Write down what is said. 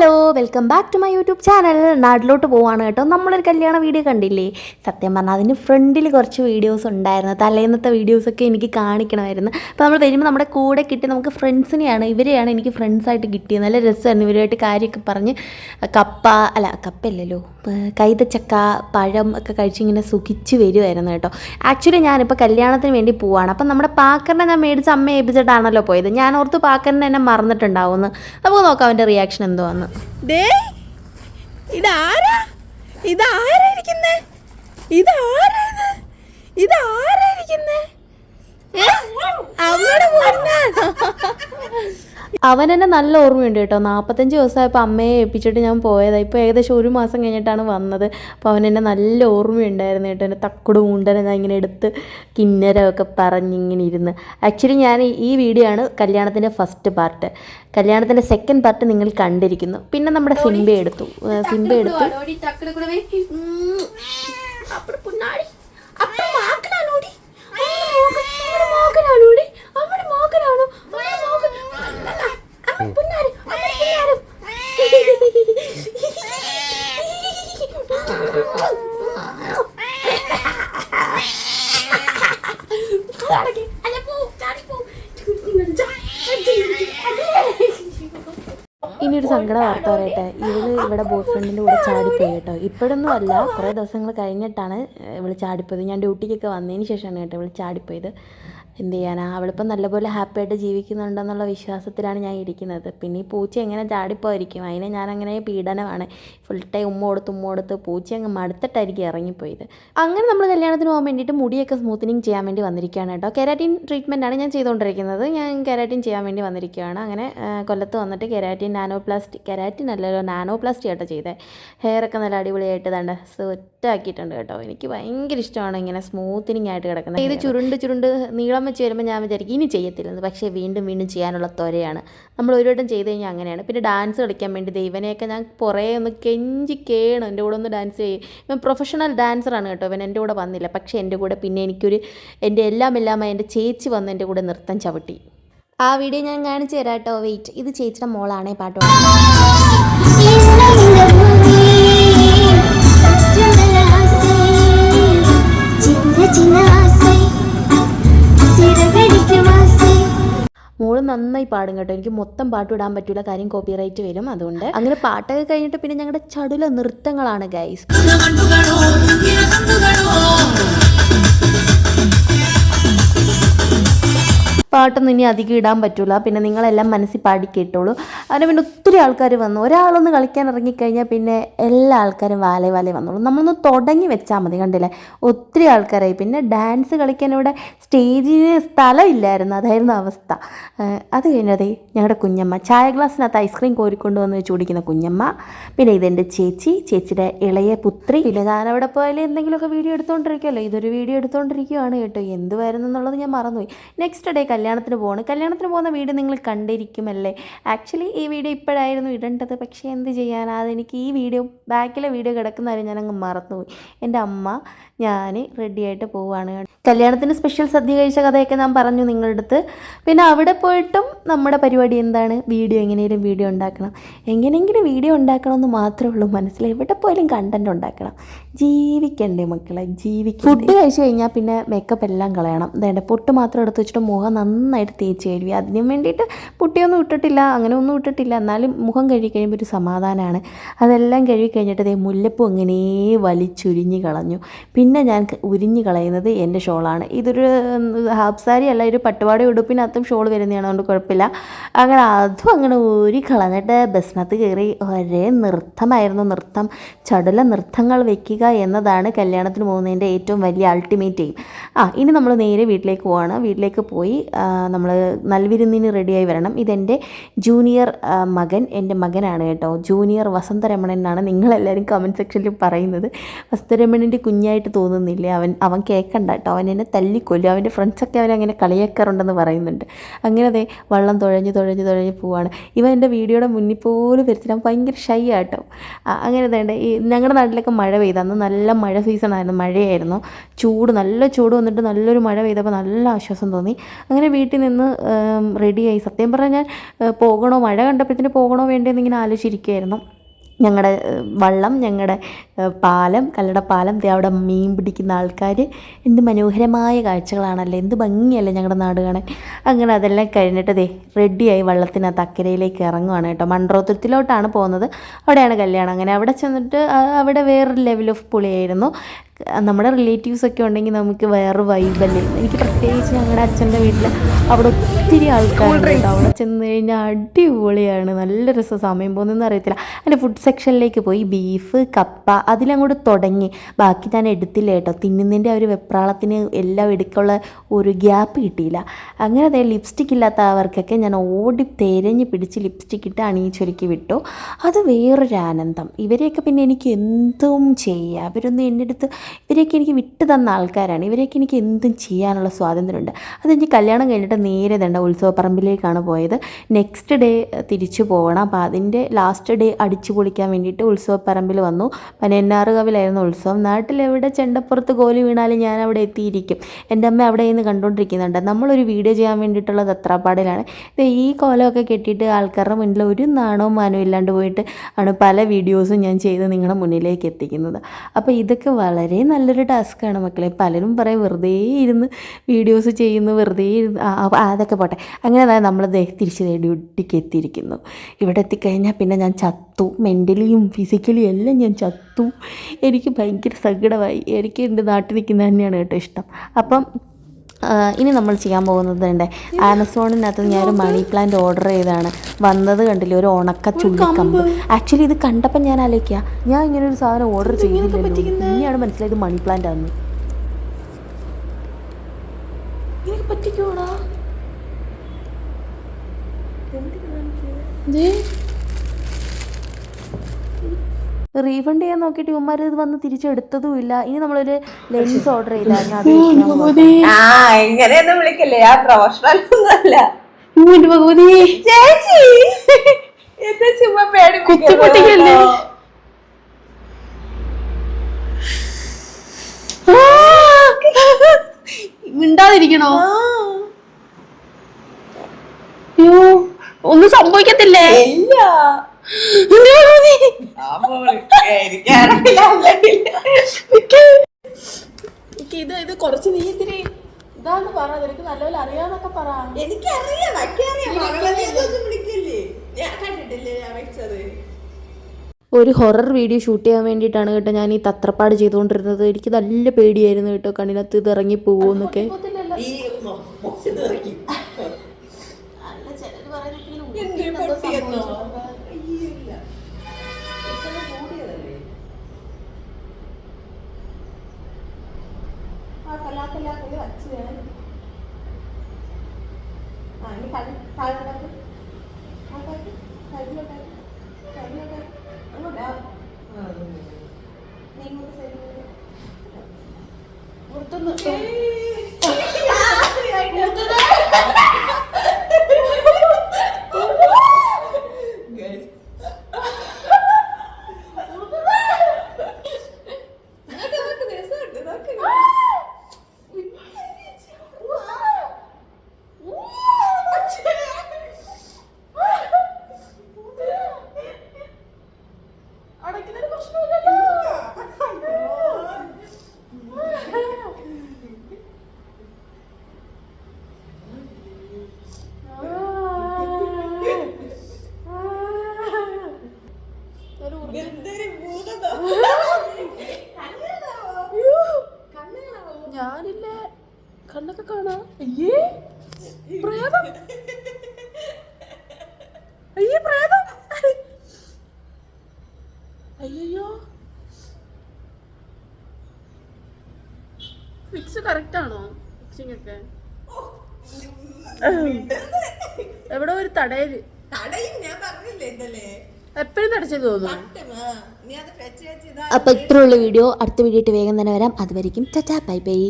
¡Hola! Welcome back to my YouTube channel നാട്ടിലോട്ട് പോവാണ് കേട്ടോ. നമ്മളൊരു കല്യാണ വീഡിയോ കണ്ടില്ലേ? സത്യം പറഞ്ഞാൽ അതിന് ഫ്രണ്ടിൽ കുറച്ച് വീഡിയോസ് ഉണ്ടായിരുന്നു. തലേന്നത്തെ വീഡിയോസൊക്കെ എനിക്ക് കാണിക്കണമായിരുന്നു. അപ്പോൾ നമ്മൾ വരുമ്പോൾ നമ്മുടെ കൂടെ കിട്ടി നമുക്ക് ഫ്രണ്ട്സിനെയാണ് ഇവരെയാണ് എനിക്ക് ഫ്രണ്ട്സായിട്ട് കിട്ടിയത്. നല്ല രസമായിരുന്നു ഇവരുമായിട്ട് കാര്യമൊക്കെ പറഞ്ഞ്. കപ്പ അല്ല കപ്പയല്ലല്ലോ. കൈതച്ചക്ക പഴം ഒക്കെ കഴിച്ച് ഇങ്ങനെ സുഖിച്ച് വരുമായിരുന്നു കേട്ടോ. ആക്ച്വലി ഞാനിപ്പോൾ കല്യാണത്തിന് വേണ്ടി പോവാണ്. അപ്പം നമ്മുടെ പാക്കറിനെ ഞാൻ മേടിച്ച് അമ്മ ഏൽപ്പിച്ചിട്ടാണല്ലോ പോയത്. ഞാൻ ഓർത്ത് പാക്കറിനെ എന്നെ മറന്നിട്ടുണ്ടാവുമെന്ന്. നമുക്ക് നോക്കാം അവന്റെ റിയാക്ഷൻ എന്തോ വന്ന് ഡേ ഇതാരാ? ഇതാരാ ഇരിക്കുന്നേ ഏ? അവിടെ പൊന്നാണോ അവൻ എന്നെ നല്ല ഓർമ്മയുണ്ട് കേട്ടോ. നാൽപ്പത്തഞ്ച് ദിവസമായപ്പോൾ അമ്മയെ ഏൽപ്പിച്ചിട്ട് ഞാൻ പോയതാണ് ഇപ്പോൾ ഏകദേശം ഒരു മാസം കഴിഞ്ഞിട്ടാണ് വന്നത്. അപ്പോൾ അവൻ എന്നെ നല്ല ഓർമ്മയുണ്ടായിരുന്നു കേട്ടോ. എന്റെ തക്കുട് മുണ്ടനെ ഞാൻ ഇങ്ങനെ എടുത്ത് കിന്നരമൊക്കെ പറഞ്ഞിങ്ങനെ ഇരുന്ന്. ആക്ച്വലി ഞാൻ ഈ- വീഡിയോ ആണ് കല്യാണത്തിന്റെ ഫസ്റ്റ് പാർട്ട് കല്യാണത്തിന്റെ സെക്കൻഡ് പാർട്ട് നിങ്ങൾ കണ്ടിരിക്കുന്നു. പിന്നെ നമ്മുടെ സിംബ എടുത്തു. സിംബ എടുത്തു. സങ്കട വാർത്ത പറയട്ടെ ഇവൾ ഇവിടെ ബോയ് ഫ്രണ്ടിന്റെ കൂടെ ചാടിപ്പോയി കേട്ടോ. ഇപ്പോഴൊന്നും അല്ല കുറേ ദിവസങ്ങൾ കഴിഞ്ഞിട്ടാണ് ഇവൾ ചാടിപ്പോയത്. ഞാൻ ഡ്യൂട്ടിക്കൊക്കെ വന്നതിന് ശേഷമാണ് കേട്ടോ ഇവൾ ചാടിപ്പോയത്. എന്ത് ചെയ്യാനാ? അവളിപ്പം നല്ലപോലെ ഹാപ്പി ആയിട്ട് ജീവിക്കുന്നുണ്ടെന്നുള്ള വിശ്വാസത്തിലാണ് ഞാൻ ഇരിക്കുന്നത്. പിന്നെ ഈ പൂച്ച എങ്ങനെ ചാടിപ്പോയിരിക്കും? അതിനെ ഞാൻ അങ്ങനെ പീഡനമാണ്. ഫുൾ ടൈം ഉമ്മ കൊടുത്ത് ഉമ്മ കൊടുത്ത് പൂച്ച അങ്ങ് മടുത്തിട്ടായിരിക്കും ഇറങ്ങിപ്പോയത്. അങ്ങനെ നമ്മൾ കല്യാണത്തിന് പോകാൻ വേണ്ടിയിട്ട് മുടിയൊക്കെ സ്മൂത്തനിങ് ചെയ്യാൻ വേണ്ടി വന്നിരിക്കുകയാണ് കേട്ടോ. കെരാറ്റിൻ ട്രീറ്റ്മെന്റാണ് ആണ് ഞാൻ ചെയ്തുകൊണ്ടിരിക്കുന്നത്. ഞാൻ കെരാറ്റിൻ ചെയ്യാൻ വേണ്ടി വന്നിരിക്കുകയാണ്. അങ്ങനെ കൊല്ലത്ത് വന്നിട്ട് കെരാറ്റിൻ നാനോപ്ലാസ്റ്റി കെരാറ്റിൻ അല്ലല്ലോ നാനോപ്ലാസ്റ്റി കേട്ടോ ചെയ്തത് ഹെയർ ഒക്കെ നല്ല അടിപൊളിയായിട്ട് തണ്ട സെറ്റ് ആക്കിയിട്ടുണ്ട് കേട്ടോ. എനിക്ക് ഭയങ്കര ഇഷ്ടമാണ് ഇങ്ങനെ സ്മൂത്തനിങ് ആയിട്ട് കിടക്കുന്നത് ഇത് ചുരുണ്ട് ചുരുണ്ട് നീളം വെച്ച് വരുമ്പോൾ ഞാൻ വിചാരിക്കും ഇനി ചെയ്യത്തില്ലെന്ന്. പക്ഷേ വീണ്ടും വീണ്ടും ചെയ്യാനുള്ള ത്വരയാണ്. നമ്മൾ ഒരു വട്ടം ചെയ്ത് കഴിഞ്ഞാൽ അങ്ങനെയാണ്. പിന്നെ ഡാൻസ് കളിക്കാൻ വേണ്ടി ദൈവനെയൊക്കെ ഞാൻ കുറേ ഒന്ന് കെഞ്ചി കേണം എന്റെ കൂടെ ഒന്ന് ഡാൻസ് ചെയ്യും. ഇവൻ പ്രൊഫഷണൽ ഡാൻസറാണ് കേട്ടോ. ഇവൻ എന്റെ കൂടെ വന്നില്ല. പക്ഷേ എന്റെ കൂടെ പിന്നെ എനിക്കൊരു എന്റെ എല്ലാം എല്ലാമായി എന്റെ ചേച്ചി വന്ന് എന്റെ കൂടെ നൃത്തം ചവിട്ടി. ആ വീഡിയോ ഞാൻ കാണിച്ചു തരാം കേട്ടോ. വെയിറ്റ് ഇത് ചേച്ചിയുടെ മോളാണേ പാട്ട് മോൾ നന്നായി പാടും കേട്ടോ. എനിക്ക് മൊത്തം പാട്ട് ഇടാൻ പറ്റൂല. കാര്യം കോപ്പിറൈറ്റ് വരും അതുകൊണ്ട്. അങ്ങനെ പാട്ടൊക്കെ കഴിഞ്ഞിട്ട് പിന്നെ ഞങ്ങളുടെ ചടുല നൃത്തങ്ങളാണ് ഗൈസ് പാട്ടൊന്നും ഇനി അധികം ഇടാൻ പറ്റില്ല പിന്നെ നിങ്ങളെല്ലാം മനസ്സിൽ പാടി കേട്ടോളൂ. അതിന് പിന്നെ ഒത്തിരി ആൾക്കാർ വന്നു. ഒരാളൊന്ന് കളിക്കാൻ ഇറങ്ങിക്കഴിഞ്ഞാൽ പിന്നെ എല്ലാ ആൾക്കാരും വാലെ വാലെ വന്നോളൂ. നമ്മളൊന്ന് തുടങ്ങി വെച്ചാൽ മതി കണ്ടില്ലേ? ഒത്തിരി ആൾക്കാരായി. പിന്നെ ഡാൻസ് കളിക്കാൻ ഇവിടെ സ്റ്റേജിന് സ്ഥലമില്ലായിരുന്നു അതായിരുന്നു അവസ്ഥ. അത് കഴിഞ്ഞതേ ഞങ്ങളുടെ കുഞ്ഞമ്മ. ചായ ഗ്ലാസ്സിനകത്ത് ഐസ്ക്രീം കോരിക്കൊണ്ട് വന്ന് വെച്ച് കുടിക്കുന്ന കുഞ്ഞമ്മ. പിന്നെ ഇതെന്റെ ചേച്ചി. ചേച്ചിയുടെ ഇളയ പുത്രി. പിന്നെ ഞാനവിടെ പോയാലും എന്തെങ്കിലുമൊക്കെ വീഡിയോ എടുത്തുകൊണ്ടിരിക്കുമല്ലോ ഇതൊരു വീഡിയോ എടുത്തുകൊണ്ടിരിക്കുകയാണ് കേട്ടോ. എന്തുവായിരുന്നു എന്നുള്ളത് ഞാൻ മറന്നുപോയി. നെക്സ്റ്റ് ഡേ കല്യാണത്തിന് പോകണം കല്യാണത്തിന് പോകുന്ന വീഡിയോ നിങ്ങൾ കണ്ടിരിക്കുമല്ലേ? ആക്ച്വലി ഈ വീഡിയോ ഇപ്പോഴായിരുന്നു ഇടേണ്ടത്. പക്ഷേ എന്ത് ചെയ്യാനാ അതെനിക്ക് ഈ വീഡിയോ ബാക്കിലെ വീഡിയോ കിടക്കുന്നവരെ ഞാൻ അങ്ങ് മറന്നുപോയി. എന്റെ അമ്മ ഞാൻ റെഡിയായിട്ട് പോവുകയാണ് കല്യാണത്തിന് സ്പെഷ്യൽ സദ്യ കഴിച്ച കഥയൊക്കെ ഞാൻ പറഞ്ഞു നിങ്ങളുടെ അടുത്ത്. പിന്നെ അവിടെ പോയിട്ടും നമ്മുടെ പരിപാടി എന്താണ്? വീഡിയോ എങ്ങനെയും വീഡിയോ ഉണ്ടാക്കണം. എങ്ങനെയെങ്കിലും വീഡിയോ ഉണ്ടാക്കണമെന്ന് മാത്രമേ ഉള്ളൂ മനസ്സിൽ. എവിടെ പോയാലും കണ്ടന്റ് ഉണ്ടാക്കണം. ജീവിക്കണ്ടേ മക്കളെ? ജീവിക്കും ഫുഡ് കഴിച്ചു കഴിഞ്ഞാൽ പിന്നെ മേക്കപ്പ് എല്ലാം കളയണം. വേണ്ട പൊട്ട് മാത്രം എടുത്ത് വെച്ചിട്ട് മുഖം നന്നായിട്ട് തേച്ച് കഴുകി. അതിന് വേണ്ടിയിട്ട് പുട്ടിയൊന്നും ഇട്ടിട്ടില്ല അങ്ങനെ ഒന്നും ഇട്ടിട്ടില്ല. എന്നാലും മുഖം കഴുകി കഴിയുമ്പോൾ ഒരു സമാധാനമാണ് അതെല്ലാം കഴുകി കഴിഞ്ഞിട്ട് ദേ മുല്ലപ്പൂ അങ്ങനെ വലിച്ചുരിഞ്ഞ് കളഞ്ഞു. പിന്നെ ഞാൻ ഉരിഞ്ഞ് കളയുന്നത് എന്റെ ഷോളാണ്. ഇതൊരു ഹാഫ് സാരി അല്ല ഒരു പട്ടുപാടി ഉടുപ്പിനകത്തും ഷോൾ വരുന്നതാണ്. അതുകൊണ്ട് കുഴപ്പമില്ല. അങ്ങനെ അതും അങ്ങനെ ഊരി കളഞ്ഞിട്ട് ബസ്സിനകത്ത് കയറി ഒരേ നൃത്തമായിരുന്നു നൃത്തം. ചടുല നൃത്തങ്ങൾ വെക്കുക എന്നതാണ് കല്യാണത്തിന് പോകുന്നതിന്റെ ഏറ്റവും വലിയ അൾട്ടിമേറ്റ് എയിം ആ ഇനി നമ്മൾ നേരെ വീട്ടിലേക്ക് പോവാണ്. വീട്ടിലേക്ക് പോയി നമ്മൾ നൽവിരുന്നിന് റെഡിയായി വരണം. ഇതെന്റെ ജൂനിയർ മകൻ എന്റെ മകനാണ് കേട്ടോ. ജൂനിയർ വസന്തരമണൻ എന്നാണ് നിങ്ങളെല്ലാവരും കമന്റ് സെക്ഷനിൽ പറയുന്നത്. വസന്തരമണന്റെ കുഞ്ഞായിട്ട് തോന്നുന്നില്ല? അവൻ അവൻ കേൾക്കണ്ട കേട്ടോ. അവൻ എന്നെ തല്ലിക്കൊല്ലും. അവന്റെ ഫ്രണ്ട്സൊക്കെ അവൻ അങ്ങനെ കളിയാക്കാറുണ്ടെന്ന് പറയുന്നുണ്ട്. അങ്ങനെ അതെ വള്ളം തുഴഞ്ഞ് തുഴഞ്ഞ് തുഴഞ്ഞ് പോവാണ്. ഇവൻ എന്റെ വീഡിയോയുടെ മുന്നിൽ പോലും വരത്തില്ല. ഭയങ്കര ഷൈ ആട്ടോ അങ്ങനെ വേണ്ട ഈ ഞങ്ങളുടെ നാട്ടിലൊക്കെ മഴ പെയ്ത. അന്ന് നല്ല മഴ സീസണായിരുന്നു മഴയായിരുന്നു. ചൂട് നല്ല ചൂട് വന്നിട്ട് നല്ലൊരു മഴ പെയ്തപ്പോൾ നല്ല ആശ്വാസം തോന്നി. അങ്ങനെ വീട്ടിൽ നിന്ന് റെഡിയായി. സത്യം പറഞ്ഞാൽ ഞാൻ പോകണോ മഴ കണ്ടപ്പോഴത്തിന് പോകണോ വേണ്ടതെന്ന് ഇങ്ങനെ ആലോചിച്ചിരിക്കുകയായിരുന്നു. ഞങ്ങളുടെ വള്ളം ഞങ്ങളുടെ പാലം കല്ലട പാലം അവിടെ മീൻ പിടിക്കുന്ന ആൾക്കാർ എന്ത് മനോഹരമായ കാഴ്ചകളാണല്ലേ എന്ത് ഭംഗിയല്ലേ ഞങ്ങളുടെ നാട് കാണാൻ. അങ്ങനെ അതെല്ലാം കഴിഞ്ഞിട്ട് ദേ റെഡിയായി വള്ളത്തിനകത്ത് അക്കരയിലേക്ക് ഇറങ്ങുവാണ് കേട്ടോ. മൺട്രോത്തുരത്തിലോട്ടാണ് പോകുന്നത്. അവിടെയാണ് കല്യാണം. അങ്ങനെ അവിടെ ചെന്നിട്ട് അവിടെ വേറൊരു ലെവൽ ഓഫ് പൊളിയായിരുന്നു. നമ്മുടെ റിലേറ്റീവ്സ് ഒക്കെ ഉണ്ടെങ്കിൽ നമുക്ക് വേറെ വൈബല്ലേ എനിക്ക് പ്രത്യേകിച്ച് ഞങ്ങളുടെ അച്ഛന്റെ വീട്ടിൽ അവിടെ ഒത്തിരി ആൾക്കാരുണ്ട് അവിടെ ചെന്ന് കഴിഞ്ഞാൽ അടിപൊളിയാണ്. നല്ല രസം സമയം പോകുന്നതെന്ന് അറിയത്തില്ല. അതിന്റെ ഫുഡ് സെക്ഷനിലേക്ക് പോയി. ബീഫ് കപ്പ അതിലങ്ങോട്ട് തുടങ്ങി. ബാക്കി ഞാൻ എടുത്തില്ല കേട്ടോ. തിന്നുന്നതിന്റെ ആ ഒരു വെപ്രാളത്തിന് എല്ലാം എടുക്കുള്ള ഒരു ഗ്യാപ്പ് കിട്ടിയില്ല. അങ്ങനെ അതേ ലിപ്സ്റ്റിക് ഇല്ലാത്തവർക്കൊക്കെ ഞാൻ ഓടി തെരഞ്ഞ് പിടിച്ച് ലിപ്സ്റ്റിക് ഇട്ട് അണിയിച്ചൊരുക്കി വിട്ടു. അത് വേറൊരു ആനന്ദം. ഇവരെയൊക്കെ പിന്നെ എനിക്ക് എന്തും ചെയ്യാം. അവരൊന്നും എന്റെ അടുത്ത് ഇവരെയൊക്കെ എനിക്ക് വിട്ടു തന്ന ആൾക്കാരാണ്. ഇവരെയൊക്കെ എനിക്ക് എന്തും ചെയ്യാനുള്ള സ്വാതന്ത്ര്യമുണ്ട്. അത് എനിക്ക് കല്യാണം കഴിഞ്ഞിട്ട് നേരെ തന്നെ ഉത്സവപ്പറമ്പിലേക്കാണ് പോയത്. നെക്സ്റ്റ് ഡേ തിരിച്ചു പോകണം. അപ്പോൾ അതിന്റെ ലാസ്റ്റ് ഡേ അടിച്ചു പൊളിക്കാൻ വേണ്ടിയിട്ട് ഉത്സവപ്പറമ്പിൽ വന്നു. പനയന്നാറുകവിലായിരുന്നു ഉത്സവം. നാട്ടിലെവിടെ ചെണ്ടപ്പുറത്ത് കോലി വീണാലും ഞാൻ അവിടെ എത്തിയിരിക്കും. എന്റെ അമ്മ അവിടെ നിന്ന് കണ്ടുകൊണ്ടിരിക്കുന്നുണ്ട്. നമ്മളൊരു വീഡിയോ ചെയ്യാൻ വേണ്ടിയിട്ടുള്ള അത്രപ്പാടിലാണ്. ഇത് ഈ കോലമൊക്കെ കെട്ടിയിട്ട് ആൾക്കാരുടെ മുന്നിൽ ഒരു നാണവും മാനവും ഇല്ലാണ്ട് പോയിട്ട് ആണ് പല വീഡിയോസും ഞാൻ ചെയ്ത് നിങ്ങളുടെ മുന്നിലേക്ക് എത്തിക്കുന്നത്. അപ്പോൾ ഇതൊക്കെ വളരെ നല്ലൊരു ടാസ്ക്കാണ് മക്കളെ. പലരും പറയും വെറുതെ ഇരുന്ന് വീഡിയോസ് ചെയ്യുന്നു വെറുതെ ഇരുന്ന് അതൊക്കെ പോട്ടെ. അങ്ങനെ അതായത് നമ്മൾ തിരിച്ച് ഡ്യൂട്ടിക്ക് എത്തിയിരിക്കുന്നു. ഇവിടെ എത്തിക്കഴിഞ്ഞാൽ പിന്നെ ഞാൻ ചത്തു. മെന്റലിയും ഫിസിക്കലിയും എല്ലാം ഞാൻ ചത്തു. എനിക്ക് ഭയങ്കര സങ്കടമായി. എനിക്ക് എന്റെ നാട്ടിൽ നിൽക്കുന്ന തന്നെയാണ് കേട്ടോ ഇഷ്ടം. അപ്പം ഇനി നമ്മൾ ചെയ്യാൻ പോകുന്നത് ഉണ്ട് ആമസോണിനകത്ത് ഞാനൊരു മണി പ്ലാന്റ് ഓർഡർ ചെയ്താണ് വന്നത് കണ്ടില്ല ഒരു ഉണക്ക ചുള്ളിക്കമ്പ് ആക്ച്വലി ഇത് കണ്ടപ്പോൾ ഞാൻ ആലോചിക്കുക ഞാൻ ഇങ്ങനെ ഒരു സാധനം ഓർഡർ ചെയ്തില്ലല്ലോ. ഇനിയാണ് മനസ്സിലായത് മണി പ്ലാന്റ് ആണെന്ന് പറ്റിക്കോടാ? റീഫണ്ട് ചെയ്യാൻ നോക്കിയിട്ട് ഇവന്മാർ ഇത് വന്ന് തിരിച്ചെടുത്തതും ഇല്ല. ഇനി നമ്മളൊരു ലെൻസ് ഓർഡർ ചെയ്താൽ വിളിക്കല്ലേ. ആ പ്രൊഫഷണൽ ഒന്നുമല്ല. ചേച്ചി! ചുമ്മാ? മിണ്ടാതിരിക്കണോ? അയ്യോ ഒന്നും സംഭവിക്കത്തില്ലേ? ഇല്ല. ഇത് ഇത് കുറച്ച് നീ ഇത്തിരി ഇതാന്ന് പറ. നിനക്ക് നല്ലപോലെ അറിയാന്നൊക്കെ പറ. എനിക്കറിയാം എനിക്കറിയാം മകളെ ഒന്നും വിളിക്കില്ലേ? ഞാൻ കണ്ടിട്ടില്ലേ ഞാൻ വെച്ചത് ഒരു ഹൊറർ വീഡിയോ ഷൂട്ട് ചെയ്യാൻ വേണ്ടിട്ടാണ് കേട്ടോ ഞാൻ ഈ തത്രപ്പാട് ചെയ്തുകൊണ്ടിരുന്നത്. എനിക്ക് നല്ല പേടിയായിരുന്നു കേട്ടോ കണ്ണിനകത്ത് ഇത് ഇറങ്ങി പോകുമെന്നൊക്കെ ഈ മൊത്തം ഇറക്കി എന്ത് പൊട്ടിയെന്നോ ഇല്ല ഇത്ര കൂടിയതല്ലേ ആ കലാക്കലാക്കൽ വച്ച് ഞാൻ ഇനി കട താഴോട്ടാക്ക്. ആക്കാക്ക് സൈഡിലോട്ടാക്ക് സൈഡിലോട്ടാക്ക് അങ്ങോട്ടാ. നീ ഇങ്ങോട്ട് സൈഡിലോട്ട് ഞാനില്ലേ ഫിക്സ് കറക്റ്റ് ആണോ? ഫിക്സിംഗ് ഒക്കെ? എവിടെ ഒരു തടയൽ. തടയും ഞാൻ പറഞ്ഞില്ലേ ഇതല്ലേ എപ്പോഴും തടച്ചത് തോന്നുന്നു. അപ്പൊ ഇത്രയുള്ള വീഡിയോ അടുത്ത വീഡിയോ വേഗം തന്നെ വരാം. അതുവരെയും ചറ്റാ ബൈ ബൈ.